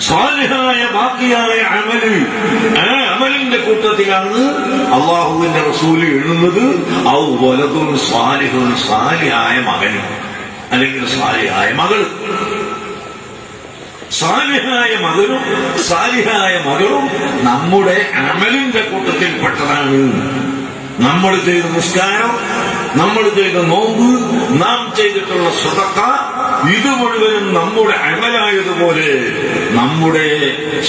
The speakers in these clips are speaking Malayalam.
സ്വാലിഹായ ബാക്കിയായ അമൽ. ആ അമലിന്റെ കൂട്ടത്തിലാണ് അള്ളാഹുവിന്റെ റസൂൽ എഴുതുന്നത്. ഔ വലതും സ്വാലിഹും സാലിഹായ മകനും. അല്ലെങ്കിൽ സ്വാലിഹായ മകൾ സാലിഹായ മകനും സാലിഹായ മകളും നമ്മുടെ അമലിന്റെ കൂട്ടത്തിൽപ്പെട്ടതാണ്. നമ്മൾ ചെയ്ത നിസ്കാരം നമ്മൾ ചെയ്ത നോമ്പ് നാം ചെയ്തിട്ടുള്ള സ്വതക്ക ഇത് മുഴുവനും നമ്മുടെ അമലായതുപോലെ നമ്മുടെ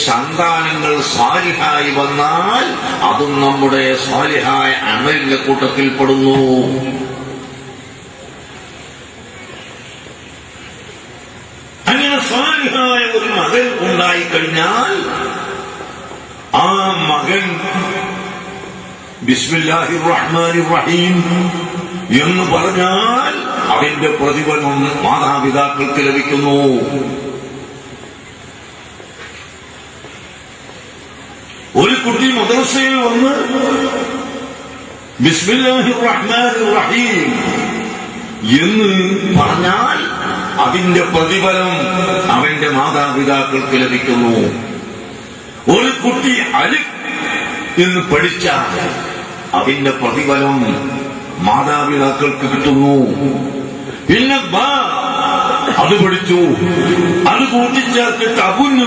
സന്താനങ്ങൾ സ്വാലിഹായി വന്നാൽ അതും നമ്മുടെ സ്വാലിഹായ അമലിന്റെ കൂട്ടത്തിൽപ്പെടുന്നു അങ്ങനെ സ്വാലിഹായ ഒരു മകൻ ഉണ്ടായിക്കഴിഞ്ഞാൽ ആ മകൻ ബിസ്മില്ലാഹി റഹ്മാൻ റഹീം എന്ന് പറഞ്ഞാൽ അതിന്റെ പ്രതിഫലം മാതാപിതാക്കൾക്ക് ലഭിക്കുന്നു. ഒരു കുട്ടി മദ്രസയിൽ വന്ന് ബിസ്മില്ലാഹി റഹീം എന്ന് പറഞ്ഞാൽ അതിന്റെ പ്രതിഫലം അവന്റെ മാതാപിതാക്കൾക്ക് ലഭിക്കുന്നു. ഒരു കുട്ടി അലി എന്ന് പഠിച്ചാൽ അതിന്റെ പ്രതിഫലം മാതാപിതാക്കൾക്ക് കിട്ടുന്നു. പിന്നെ അത് പഠിച്ചു. അത് കൂട്ടിച്ചേർത്തിട്ട് അബുന്ന്